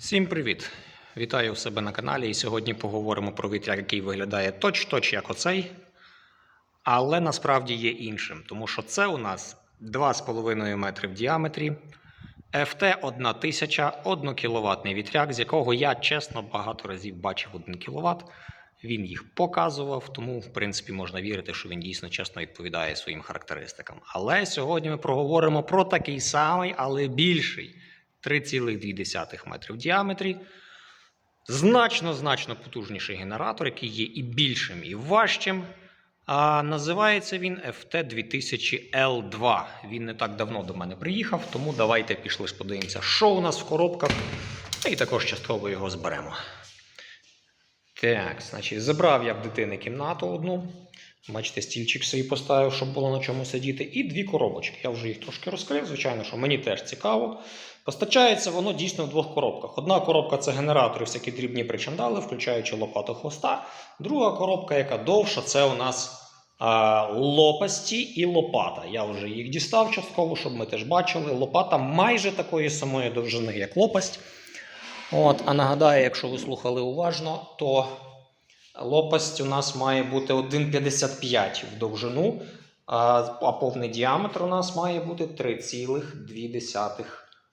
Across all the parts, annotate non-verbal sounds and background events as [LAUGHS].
Всім привіт! Вітаю у себе на каналі. І сьогодні поговоримо про вітряк, який виглядає точ-точ як оцей, але насправді є іншим, тому що це у нас 2,5 метри в діаметрі, FT 1000 1 кВт вітряк, з якого я чесно багато разів бачив 1 кВт. Він їх показував, тому в принципі можна вірити, що він дійсно чесно відповідає своїм характеристикам. Але сьогодні ми проговоримо про такий самий, але більший 3,2 метри в діаметрі. Значно значно потужніший генератор, який є і більшим, і важчим. А називається він FT2000L2. Він не так давно до мене приїхав, тому давайте пішли подивимося, що у нас в коробках, і також частково його зберемо. Так, значить, забрав я в дитини кімнату одну. Бачите, стільчик собі поставив, щоб було на чому сидіти. І дві коробочки. Я вже їх трошки розкрив, звичайно, що мені теж цікаво. Постачається воно дійсно в двох коробках. Одна коробка це генератори, всякі дрібні причандали, включаючи лопату хвоста. Друга коробка, яка довша, це у нас а, лопасті і лопата. Я вже їх дістав частково, щоб ми теж бачили. Лопата майже такої самої довжини, як лопасть. От, а нагадаю, якщо ви слухали уважно, то лопасть у нас має бути 1,55 в довжину, а, повний діаметр у нас має бути 3,2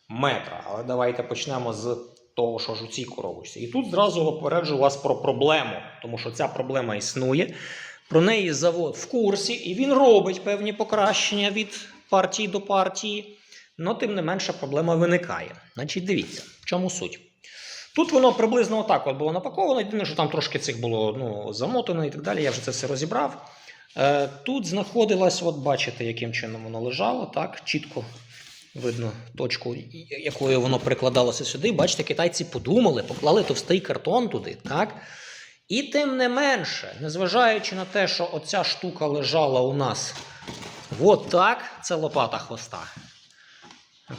метра. Але давайте почнемо з того, що ж у цій коробочці. І тут зразу попереджу вас про проблему, тому що ця проблема існує. Про неї завод в курсі, і він робить певні покращення від партії до партії. але тим не менше проблема виникає. Значить, дивіться, в чому суть. Тут воно приблизно отак от було напаковано. Єдине, що там трошки цих було ну, замотано і так далі. Я вже це все розібрав. Е, тут знаходилась, от бачите, яким чином воно лежало, так, чітко видно точку, якою воно прикладалося сюди. Бачите, китайці подумали, поклали товстий картон туди, так? І тим не менше, незважаючи на те, що оця штука лежала у нас от так, це лопата хвоста.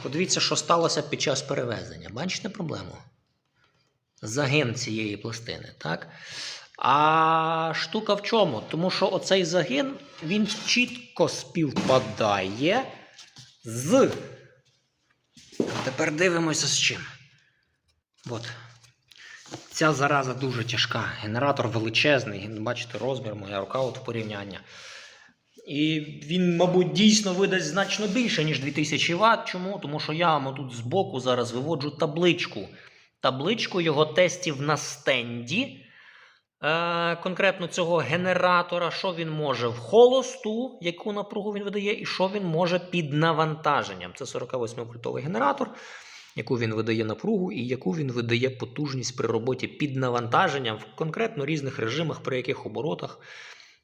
Подивіться, що сталося під час перевезення. Бачите проблему? Загин цієї пластини, так? А штука в чому? Тому що оцей загин він чітко співпадає з. Тепер дивимося з чим. От. Ця зараза дуже тяжка. Генератор величезний. Бачите, розмір, моя рука от в порівняння. І він, мабуть, дійсно видасть значно більше, ніж 2000 Вт. Чому? Тому що я вам тут збоку зараз виводжу табличку. Табличку його тестів на стенді. Е, конкретно цього генератора, що він може в холосту, яку напругу він видає, і що він може під навантаженням. Це 48-вольтовий генератор, яку він видає напругу, і яку він видає потужність при роботі під навантаженням в конкретно різних режимах, при яких оборотах.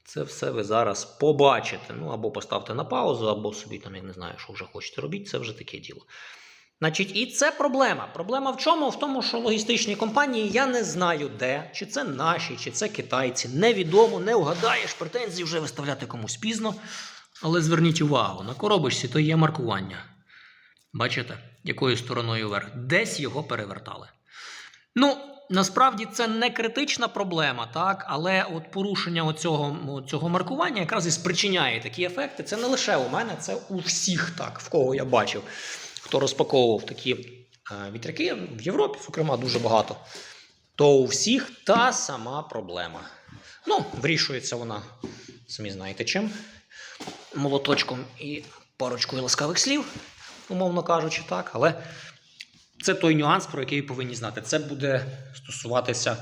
Це все ви зараз побачите. Ну, або поставте на паузу, або собі там, я не знаю, що вже хочете робити, це вже таке діло. Значить, і це проблема. Проблема в чому? В тому, що логістичні компанії я не знаю де, чи це наші, чи це китайці. Невідомо, не вгадаєш, претензії вже виставляти комусь пізно. Але зверніть увагу, на коробочці то є маркування. Бачите, якою стороною вверх? Десь його перевертали. Ну, насправді це не критична проблема, так, але от порушення оцього, цього маркування якраз і спричиняє такі ефекти. Це не лише у мене, це у всіх так, в кого я бачив, хто розпаковував такі е, вітряки в Європі, зокрема, дуже багато. То у всіх та сама проблема. Ну, вирішується вона, самі знаєте чим. Молоточком і парочкою ласкавих слів, умовно кажучи, так, але. Це той нюанс, про який ви повинні знати. Це буде стосуватися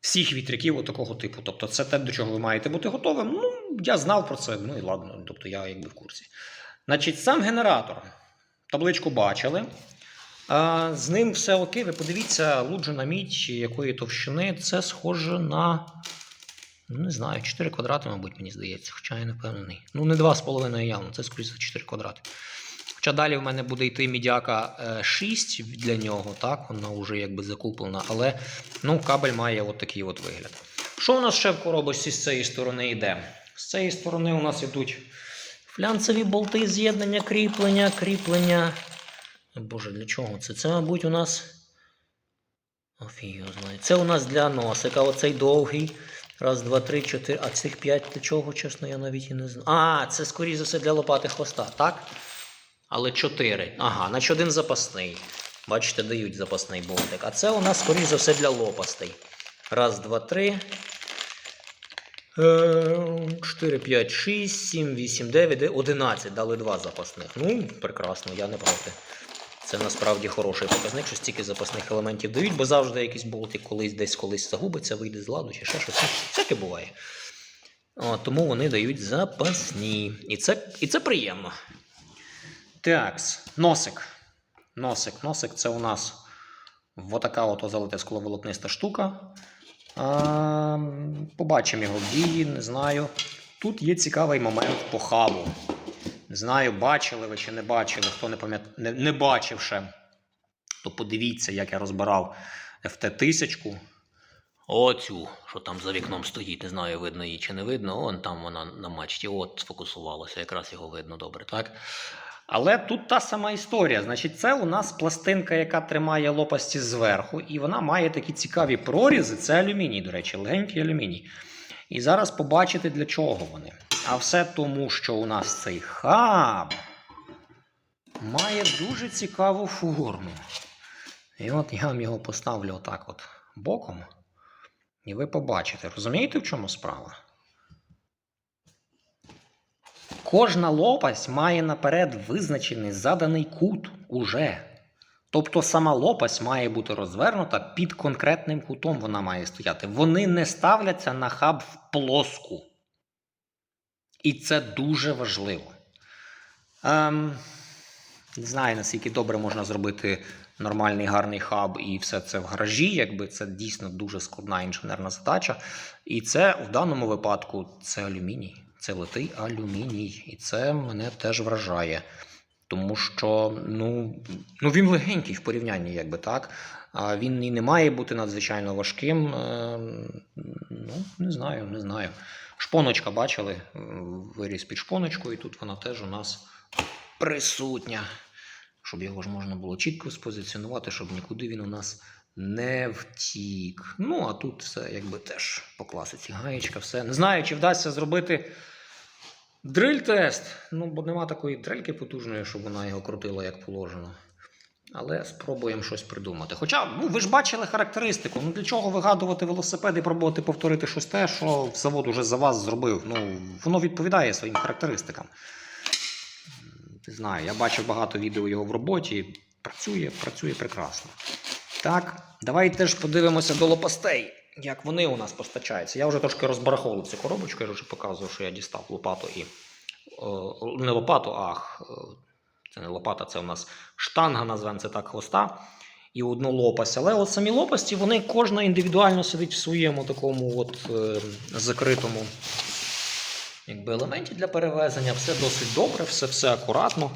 всіх вітряків такого типу. Тобто, це те, до чого ви маєте бути готовим. Ну, я знав про це, ну і ладно, тобто я якби в курсі. Значить, сам генератор. Табличку бачили. З ним все окей. Ви подивіться, луджена мідь якої товщини. Це схоже на. Ну, не знаю, 4 квадрати, мабуть, мені здається, хоча я не впевнений. Ну, не 2,5 явно, це скоріше за 4 квадрати. Хоча далі в мене буде йти мідяка 6 для нього, так, вона вже якби закуплена, але ну, кабель має от такий от вигляд. Що у нас ще в коробочці з цієї сторони йде? З цієї сторони у нас йдуть флянцеві болти, з'єднання, кріплення, кріплення. Боже, для чого це? Це, мабуть, у нас. Офігенно. Це у нас для носика, оцей довгий. Раз, два, три, чотири. А цих п'ять для чого, чесно, я навіть і не знаю. А, це скоріше за все для лопати хвоста, так? Але 4. Ага, значить один запасний. Бачите, дають запасний болтик. А це у нас, скоріш за все, для лопастей. Раз, два, три. 4, 5, 6, 7, 8, 9, 11. Дали два запасних. Ну, прекрасно, я не проти. Це насправді хороший показник, що стільки запасних елементів дають, бо завжди якийсь болтик колись десь колись загубиться, вийде з ладу чи ще щось. Ну, Всяке буває. О, тому вони дають запасні. І це, і це приємно. Такс, носик. Носик. Носик це у нас отака от залита скловолокниста штука. Побачимо його в дії, не знаю. Тут є цікавий момент по хабу. Не знаю, бачили ви чи не бачили, хто не, пам'ят... не, не бачив то подивіться, як я розбирав FT1000. Оцю, що там за вікном стоїть, не знаю, видно її чи не видно. Он там вона на мачті, от сфокусувалося, якраз його видно добре, так? Але тут та сама історія. Значить, це у нас пластинка, яка тримає лопасті зверху, і вона має такі цікаві прорізи. Це алюміній, до речі, легенький алюміній. І зараз побачите, для чого вони. А все тому, що у нас цей хаб має дуже цікаву форму. І от я вам його поставлю отак от боком. І ви побачите. Розумієте, в чому справа? Кожна лопасть має наперед визначений заданий кут уже. Тобто сама лопасть має бути розвернута під конкретним кутом вона має стояти. Вони не ставляться на хаб в плоску. І це дуже важливо. Ем, не знаю, наскільки добре можна зробити нормальний гарний хаб і все це в гаражі, якби це дійсно дуже складна інженерна задача. І це в даному випадку це алюміній. Це литий алюміній. І це мене теж вражає. Тому що ну, ну він легенький в порівнянні, якби так. А він і не має бути надзвичайно важким. Е, ну, не знаю, не знаю. Шпоночка бачили, виріс під шпоночкою, і тут вона теж у нас присутня. Щоб його ж можна було чітко спозиціонувати, щоб нікуди він у нас не втік. Ну, а тут все якби теж по класиці. Гаєчка, все. Не знаю, чи вдасться зробити дриль-тест. Ну, бо нема такої дрельки потужної, щоб вона його крутила як положено. Але спробуємо щось придумати. Хоча, ну, ви ж бачили характеристику. Ну для чого вигадувати велосипед і пробувати повторити щось те, що завод уже за вас зробив. Ну, воно відповідає своїм характеристикам. Не знаю, я бачив багато відео його в роботі. Працює, працює прекрасно. Так, давайте ж подивимося до лопастей, як вони у нас постачаються. Я вже трошки розбараховував цю коробочку, я вже показував, що я дістав лопату і. О, не лопату, а це не лопата, це у нас штанга, назвемо це так, хвоста. І одну лопасть. Але от самі лопасті, вони кожна індивідуально сидить в своєму такому от, е, закритому якби, елементі для перевезення. Все досить добре, все, все акуратно.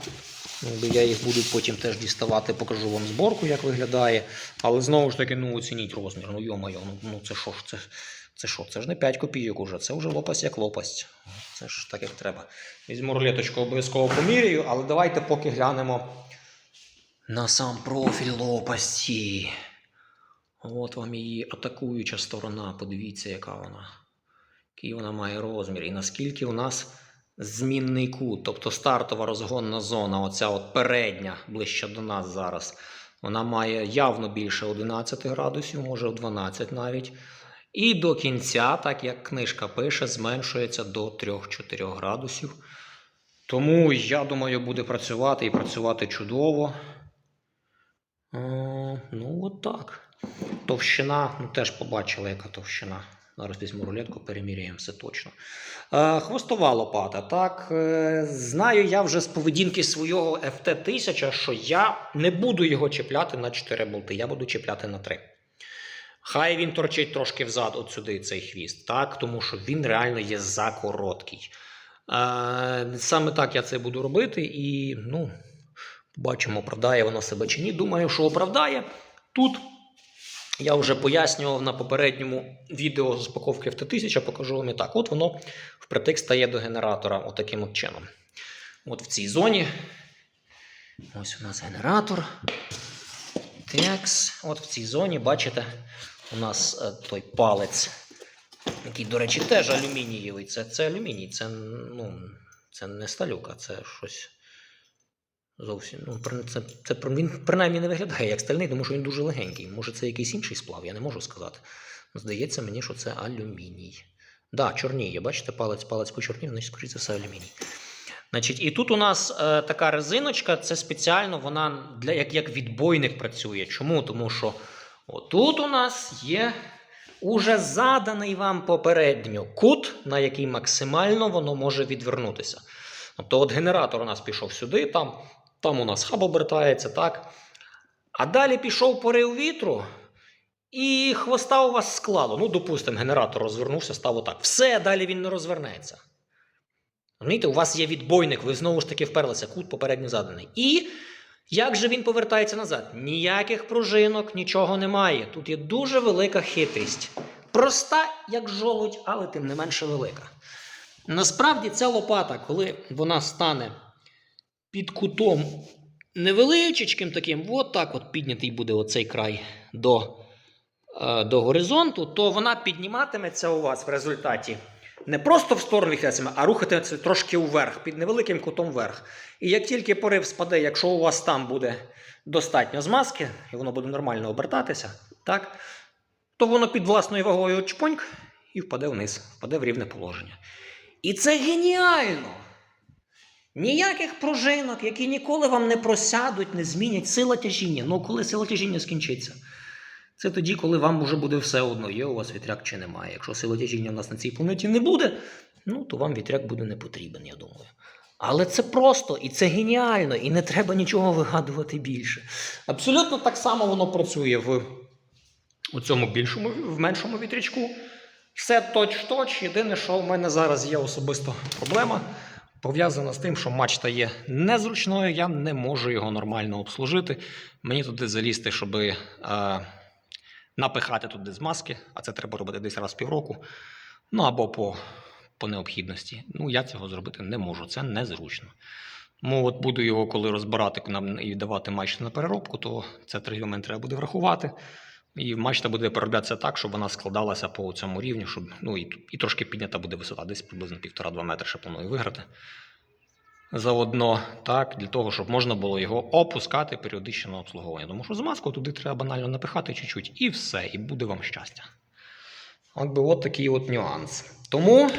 Я їх буду потім теж діставати, покажу вам зборку, як виглядає. Але знову ж таки, ну оцініть розмір. Ну йо-моє, ну, ну це що ж це? Це що? Це ж не 5 копійок уже, це вже лопасть як лопасть. Це ж так як треба. Візьму рулеточку обов'язково поміряю, але давайте поки глянемо на сам профіль лопасті. От вам її атакуюча сторона. Подивіться, яка вона. Який вона має розмір. І наскільки у нас змінний кут, тобто стартова розгонна зона, оця от передня, ближче до нас зараз, вона має явно більше 11 градусів, може в 12 навіть. І до кінця, так як книжка пише, зменшується до 3-4 градусів. Тому, я думаю, буде працювати і працювати чудово. Е, ну, от так. Товщина, ну теж побачили, яка товщина. Зараз візьму рулетку, переміряємо все точно. Е, хвостова лопата. Так, е, знаю я вже з поведінки свого FT1000, що я не буду його чіпляти на 4 болти, я буду чіпляти на 3. Хай він торчить трошки взад от сюди цей хвіст, так, тому що він реально є закороткий. Е, саме так я це буду робити, і ну, побачимо, оправдає воно себе чи ні. Думаю, що оправдає. Тут я вже пояснював на попередньому відео з упаковки FT1000, покажу вам і так. От воно впритик стає до генератора отаким от чином. От в цій зоні. Ось у нас генератор. Текс. От в цій зоні, бачите, у нас е, той палець, який, до речі, теж алюмінієвий. Це, це алюміній, це, ну, це не сталюка, це щось Зовсім. Ну, це, це, він принаймні не виглядає як стальний, тому що він дуже легенький. Може, це якийсь інший сплав, я не можу сказати. Здається мені, що це алюміній. Так, да, чорніє, бачите, палець, палець почорнів, значить, скоріше за все, алюміній. Значить, і тут у нас е, така резиночка, це спеціально вона для, як, як відбойник працює. Чому? Тому що отут у нас є уже заданий вам попередньо кут, на який максимально воно може відвернутися. Тобто, от генератор у нас пішов сюди, там, там у нас хаб обертається, так. А далі пішов порив вітру, і хвоста у вас склало. Ну, допустимо, генератор розвернувся, став отак. Все, далі він не розвернеться. Розумієте, у вас є відбойник, ви знову ж таки вперлися, кут попередньо заданий. І як же він повертається назад? Ніяких пружинок, нічого немає. Тут є дуже велика хитрість. Проста, як жолудь, але тим не менше велика. Насправді ця лопата, коли вона стане під кутом невеличким таким, от так от піднятий буде оцей край до, е, до горизонту, то вона підніматиметься у вас в результаті не просто в сторону віхляцями, а рухатиметься трошки вверх, під невеликим кутом вверх. І як тільки порив спаде, якщо у вас там буде достатньо змазки, і воно буде нормально обертатися, так, то воно під власною вагою чпоньк і впаде вниз, впаде в рівне положення. І це геніально! Ніяких пружинок, які ніколи вам не просядуть, не змінять сила тяжіння. Ну, коли сила тяжіння скінчиться? Це тоді, коли вам вже буде все одно, є у вас вітряк чи немає. Якщо сила тяжіння у нас на цій планеті не буде, ну то вам вітряк буде не потрібен, я думаю. Але це просто і це геніально, і не треба нічого вигадувати більше. Абсолютно так само воно працює в у цьому більшому, в меншому вітрячку. Все точ-точ. Єдине, що в мене зараз є особисто проблема, пов'язана з тим, що мачта є незручною, я не можу його нормально обслужити. Мені туди залізти, щоб е, напихати туди змазки, а це треба робити десь раз в півроку. Ну або по, по необхідності. Ну, я цього зробити не можу, це незручно. Тому от буду його, коли розбирати і давати мачту на переробку, то це три момент треба буде врахувати. І мачта буде перероблятися так, щоб вона складалася по цьому рівню, щоб ну і, і трошки піднята буде висота, десь приблизно 1,5-2 метри ще планую виграти. Заодно, так, для того, щоб можна було його опускати періодично на обслуговування. Тому що змазку туди треба банально напихати чуть-чуть, і все, і буде вам щастя. От би от такий от нюанс. Тому,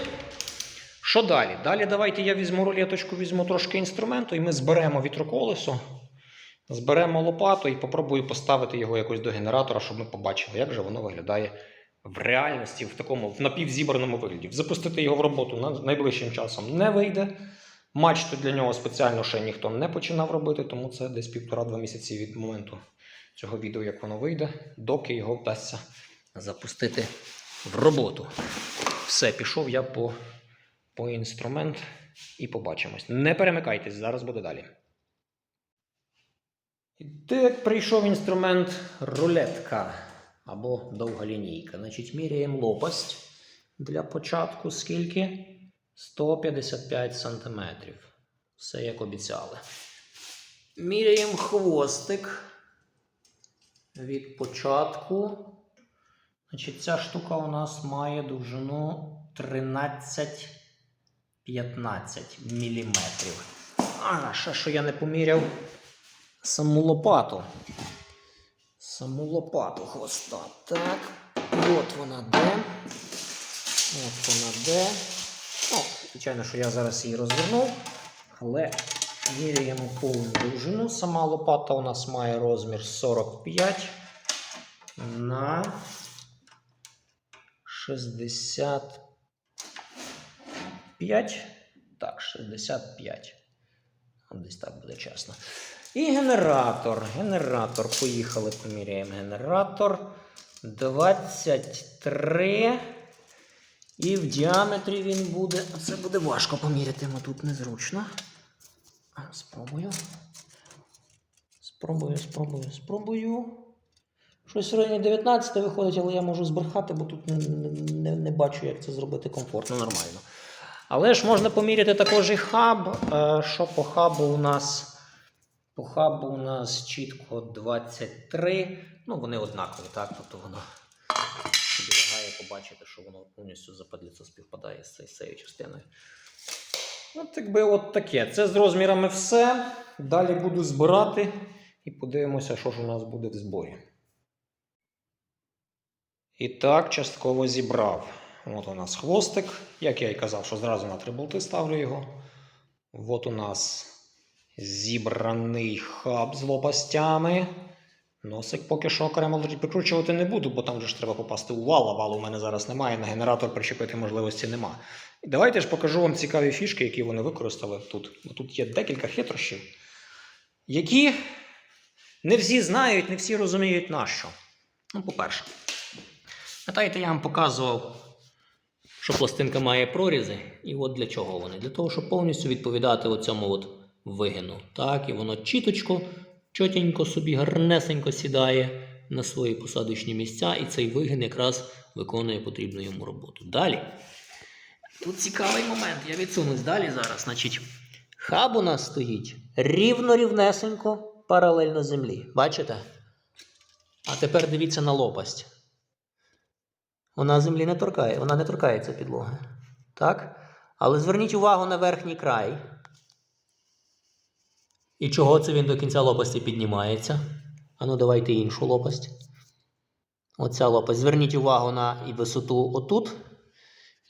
що далі? Далі давайте я візьму рулеточку, візьму трошки інструменту, і ми зберемо вітроколесо. Зберемо лопату і попробую поставити його якось до генератора, щоб ми побачили, як же воно виглядає в реальності, в такому в напівзібраному вигляді. Запустити його в роботу найближчим часом не вийде. Мачту для нього спеціально ще ніхто не починав робити, тому це десь півтора-два місяці від моменту цього відео, як воно вийде, доки його вдасться запустити в роботу. Все, пішов я по, по інструмент і побачимось. Не перемикайтесь, зараз буде далі. І Так, прийшов інструмент рулетка або довга лінійка. Значить, міряємо лопасть для початку скільки? 155 см. Все як обіцяли. Міряємо хвостик від початку. Значить, ця штука у нас має довжину 13 15 мм. А, ще що я не поміряв саму лопату. Саму лопату хвоста. Так. От вона де. От вона де. Ну, звичайно, що я зараз її розвернув. Але міряємо повну довжину. Сама лопата у нас має розмір 45 на 65. Так, 65. Десь так буде чесно. І генератор. Генератор. Поїхали, поміряємо генератор. 23. І в діаметрі він буде. Це буде важко поміряти, бо тут незручно. Спробую. Спробую, спробую, спробую. Щось в районі 19 виходить, але я можу збрехати, бо тут не, не, не бачу, як це зробити комфортно, нормально. Але ж можна поміряти також і хаб. Е, Що по хабу у нас? По хабу у нас чітко 23. Ну, вони однакові, так? Тобто воно собі лягає побачити, що воно повністю западліцо співпадає з цією- частиною. От якби от таке. Це з розмірами все. Далі буду збирати і подивимося, що ж у нас буде в зборі. І так, частково зібрав. От у нас хвостик. Як я і казав, що зразу на три болти ставлю його. От у нас зібраний хаб з лопастями. Носик поки що окремо прикручувати не буду, бо там же ж треба попасти у вал, а валу у мене зараз немає, на генератор причепити можливості нема. І давайте ж покажу вам цікаві фішки, які вони використали тут. Бо тут є декілька хитрощів, які не всі знають, не всі розуміють нащо. Ну, по-перше, пам'ятаєте, я вам показував, що пластинка має прорізи, і от для чого вони? Для того, щоб повністю відповідати оцьому от вигину. Так, і воно чіточко, чотенько собі гарнесенько сідає на свої посадочні місця, і цей вигин якраз виконує потрібну йому роботу. Далі. Тут цікавий момент. Я відсунусь далі зараз. Значить, хаб у нас стоїть рівно-рівнесенько паралельно землі. Бачите? А тепер дивіться на лопасть. Вона землі не торкає, вона не торкається підлоги. Так? Але зверніть увагу на верхній край. І чого це він до кінця лопасті піднімається? Ану, давайте іншу лопасть. Оця лопасть. Зверніть увагу на висоту отут.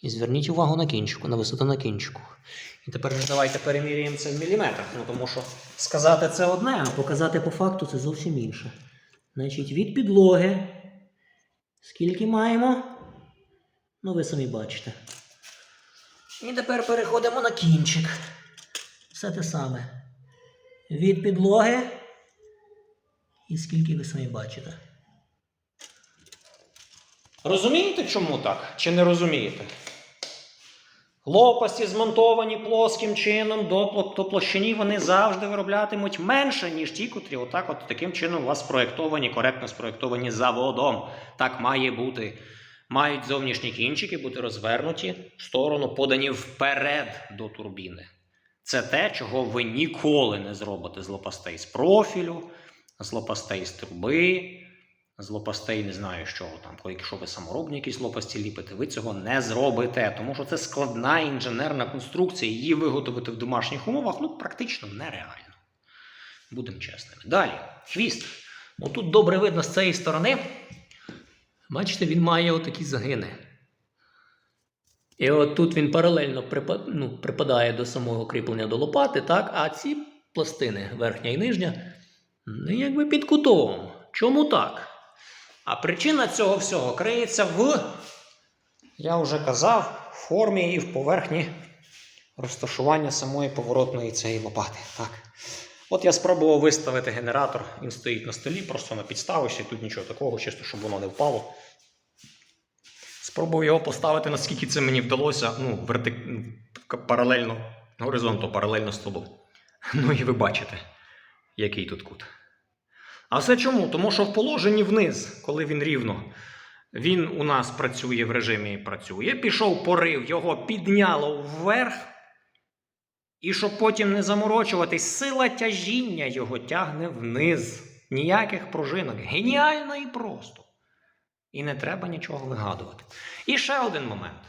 І зверніть увагу на кінчику, на висоту на кінчику. І тепер ж давайте переміряємо це в міліметрах. Ну тому що сказати це одне, а показати по факту це зовсім інше. Значить, від підлоги. Скільки маємо? Ну, ви самі бачите. І тепер переходимо на кінчик. Все те саме. Від підлоги. І скільки ви самі бачите. Розумієте, чому так? Чи не розумієте? Лопасті змонтовані плоским чином до, площині, вони завжди вироблятимуть менше, ніж ті, котрі отак, от таким чином у вас спроєктовані, коректно спроєктовані заводом. Так має бути. Мають зовнішні кінчики бути розвернуті в сторону, подані вперед до турбіни. Це те, чого ви ніколи не зробите з лопастей з профілю, з лопастей з труби, з лопастей не знаю чого там. Якщо ви саморобні якісь лопасті ліпите, ви цього не зробите, тому що це складна інженерна конструкція. Її виготовити в домашніх умовах ну, практично нереально. Будемо чесними. Далі, хвіст. Отут добре видно з цієї сторони. Бачите, він має отакі загини. І от тут він паралельно ну, припадає до самого кріплення до лопати, так? а ці пластини, верхня і нижня, ну, якби під кутом. Чому так? А причина цього всього криється в, я вже казав, формі і в поверхні розташування самої поворотної цієї лопати. Так. От я спробував виставити генератор, він стоїть на столі, просто на підставищі, тут нічого такого, чисто, щоб воно не впало. Спробував його поставити, наскільки це мені вдалося, ну, вертик... ну, паралельно, горизонту, паралельно столу. [LAUGHS] Ну і ви бачите, який тут кут. А все чому? Тому що в положенні вниз, коли він рівно, він у нас працює в режимі працює. Пішов порив, його підняло вверх. І щоб потім не заморочуватись, сила тяжіння його тягне вниз. Ніяких пружинок. Геніально і просто. І не треба нічого вигадувати. І ще один момент.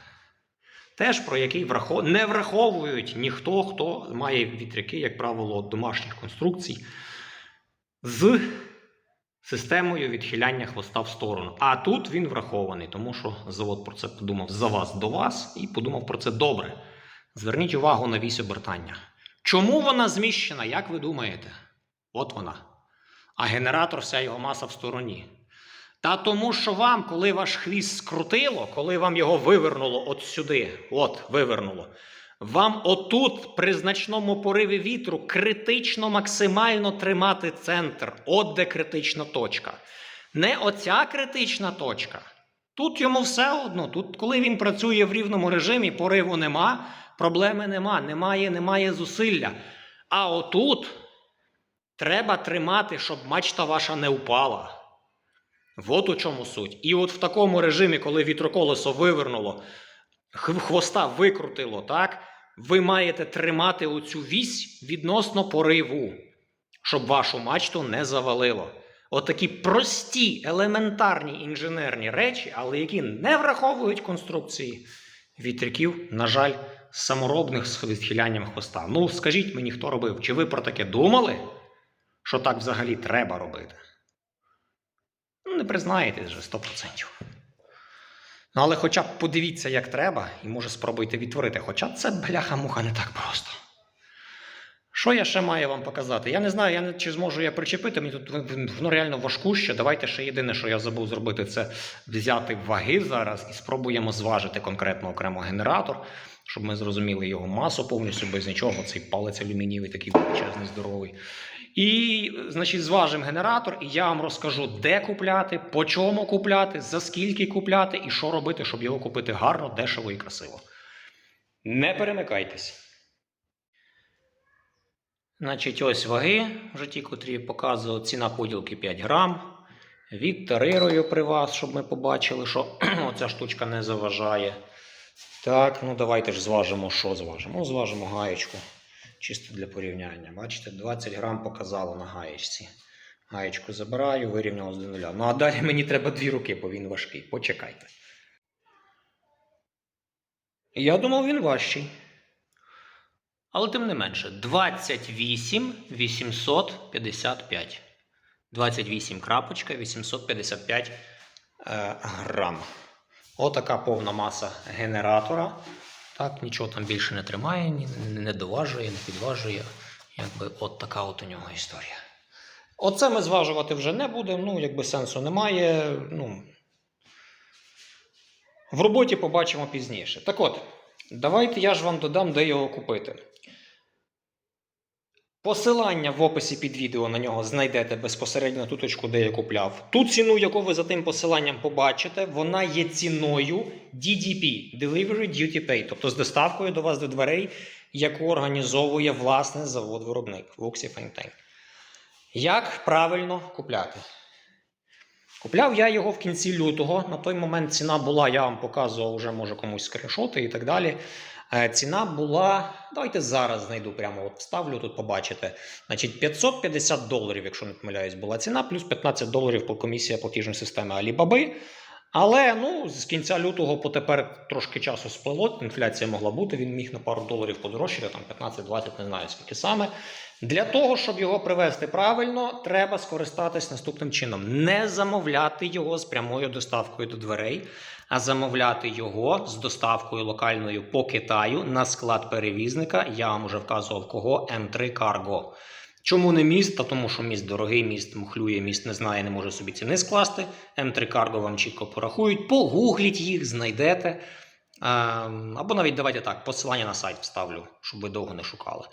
Теж про який не враховують ніхто, хто має вітряки, як правило, домашніх конструкцій з системою відхиляння хвоста в сторону. А тут він врахований, тому що завод про це подумав за вас до вас і подумав про це добре. Зверніть увагу на вісь обертання. Чому вона зміщена, як ви думаєте? От вона. А генератор, вся його маса в стороні. Та тому, що вам, коли ваш хвіст скрутило, коли вам його вивернуло от сюди, от вивернуло, вам отут, при значному пориві вітру, критично максимально тримати центр. От де критична точка. Не оця критична точка. Тут йому все одно. Тут, коли він працює в рівному режимі, пориву нема, проблеми нема, немає, немає зусилля. А отут треба тримати, щоб мачта ваша не впала. От у чому суть. І от в такому режимі, коли вітроколесо вивернуло, хвоста викрутило, так? Ви маєте тримати оцю вісь відносно пориву, щоб вашу мачту не завалило. От такі прості, елементарні інженерні речі, але які не враховують конструкції вітряків, на жаль, саморобних з відхилянням хвоста. Ну, скажіть мені, хто робив? Чи ви про таке думали? Що так взагалі треба робити? Ну, не признаєтесь вже 100%. Ну, але хоча б подивіться, як треба, і може спробуйте відтворити. Хоча це бляха-муха не так просто. Що я ще маю вам показати? Я не знаю, я не, чи зможу я причепити. Мені тут воно реально важкуще. Давайте ще єдине, що я забув зробити, це взяти ваги зараз і спробуємо зважити конкретно окремо генератор, щоб ми зрозуміли його масу повністю без нічого. Цей палець алюмінієвий такий величезний, здоровий. І, значить, зважимо генератор, і я вам розкажу, де купляти, по чому купляти, за скільки купляти і що робити, щоб його купити гарно, дешево і красиво. Не перемикайтесь. Значить, ось ваги, вже ті, котрі показував, ціна поділки 5 грам. Відтарирую при вас, щоб ми побачили, що [CLEARS THROAT] оця штучка не заважає. Так, ну давайте ж зважимо, що зважимо. Ну, зважимо гаєчку. Чисто для порівняння. Бачите, 20 грам показало на гаєчці. Гаєчку забираю, вирівнялось до нуля. Ну а далі мені треба дві руки, бо він важкий. Почекайте. Я думав, він важчий. Але тим не менше, 28 855. 28 крапочка 855 е, грам. Отака повна маса генератора. Так, нічого там більше не тримає, ні, не доважує, не підважує. Якби от така от у нього історія. Оце ми зважувати вже не будемо, ну, якби сенсу немає. Ну, в роботі побачимо пізніше. Так от, давайте я ж вам додам, де його купити. Посилання в описі під відео на нього знайдете безпосередньо ту точку, де я купляв. Ту ціну, яку ви за тим посиланням побачите, вона є ціною DDP Delivery Duty Pay, тобто з доставкою до вас до дверей, яку організовує власне завод-виробник Vuxi Feng Як правильно купляти? Купляв я його в кінці лютого. На той момент ціна була, я вам показував вже може комусь скріншоти і так далі. Е, Ціна була, давайте зараз знайду прямо от вставлю, тут побачите. Значить, 550 доларів, якщо не помиляюсь, була ціна, плюс 15 доларів по комісія платіжної системи Alibaba. Але ну, з кінця лютого по тепер трошки часу сплило, інфляція могла бути, він міг на пару доларів подорожчати, там 15-20, не знаю скільки саме. Для того, щоб його привезти правильно, треба скористатись наступним чином: не замовляти його з прямою доставкою до дверей, а замовляти його з доставкою локальною по Китаю на склад перевізника. Я вам вже вказував кого М3 Cargo. Чому не міст? Та тому, що міст дорогий, міст мухлює, міст не знає, не може собі ціни скласти. М3 Cargo вам чітко порахують, погугліть їх, знайдете. Ем, Або навіть давайте так, посилання на сайт вставлю, щоб ви довго не шукали.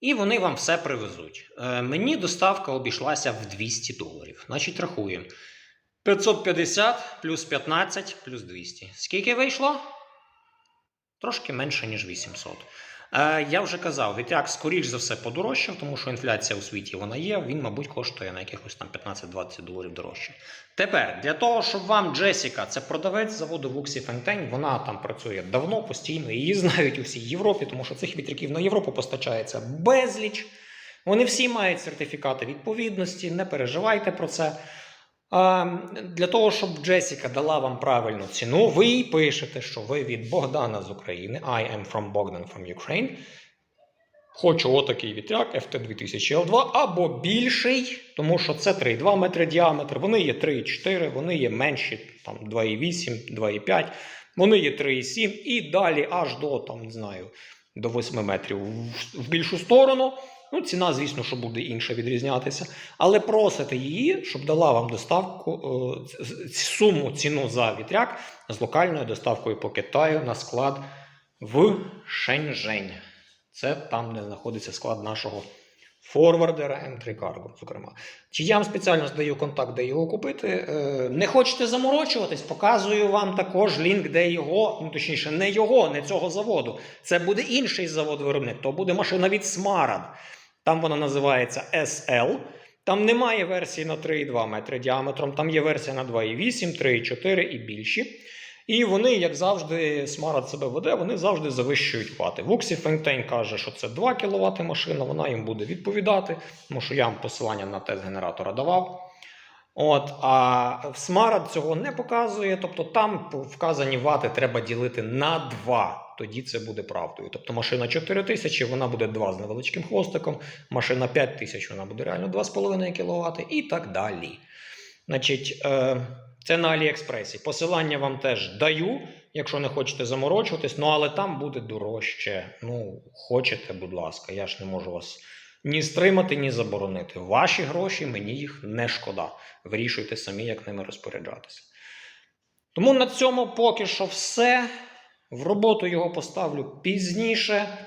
І вони вам все привезуть. Е, Мені доставка обійшлася в 200 доларів. Значить, рахуємо. 550 плюс 15 плюс 200. Скільки вийшло? Трошки менше, ніж 800. Е, я вже казав, вітряк, скоріш за все, подорожчав, тому що інфляція у світі вона є. Він, мабуть, коштує на якихось там 15-20 доларів дорожче. Тепер, для того, щоб вам Джесіка, це продавець заводу Вуксі Фентень, вона там працює давно, постійно, її [LAUGHS] знають у всій Європі, тому що цих вітряків на Європу постачається безліч. Вони всі мають сертифікати відповідності, не переживайте про це. Для того, щоб Джесіка дала вам правильну ціну, ви їй пишете, що ви від Богдана з України, I am from Bogdan from Ukraine. Хочу отакий вітряк FT2000L2 або більший, тому що це 3,2 метри діаметр, вони є 3,4, вони є менші, там 2,8, 2,5, вони є 3,7 і далі аж до там, не знаю, до 8 метрів в більшу сторону. Ну, ціна, звісно, що буде інша відрізнятися. Але просите її, щоб дала вам доставку е, суму ціну за вітряк з локальною доставкою по Китаю на склад в Шеньчжень. Це там, де знаходиться склад нашого форвардера М3 Cargo, зокрема. Чи я вам спеціально здаю контакт, де його купити. Е, Не хочете заморочуватись, показую вам також лінк, де його, ну точніше, не його, не цього заводу. Це буде інший завод-виробник, то буде машина від Смарад. Там вона називається SL. Там немає версії на 3,2 метри діаметром, там є версія на 2,8, 3,4 і більші. І вони, як завжди, смарат себе веде, вони завжди завищують вати. Вуксі Фентейн каже, що це 2 кВт машина, вона їм буде відповідати, тому що я вам посилання на тест генератора давав. От, а Смарт цього не показує, тобто там вказані вати треба ділити на 2. Тоді це буде правдою. Тобто машина 4 тисячі, вона буде 2 з невеличким хвостиком, машина 5 тисяч, вона буде реально 2,5 кВт і так далі. Значить, е, це на Аліекспресі. Посилання вам теж даю, якщо не хочете заморочуватись, ну але там буде дорожче. Ну, хочете, будь ласка, я ж не можу вас ні стримати, ні заборонити. Ваші гроші, мені їх не шкода. Вирішуйте самі, як ними розпоряджатися. Тому на цьому поки що все. В роботу його поставлю пізніше.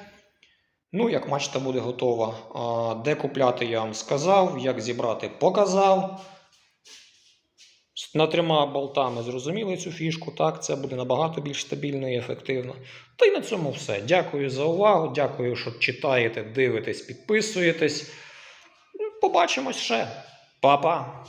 Ну, як мачта буде готова. Де купляти, я вам сказав, як зібрати, показав. На трьома болтами зрозуміли цю фішку. Так, це буде набагато більш стабільно і ефективно. Та й на цьому все. Дякую за увагу. Дякую, що читаєте, дивитесь, підписуєтесь. Побачимось ще. Па-па!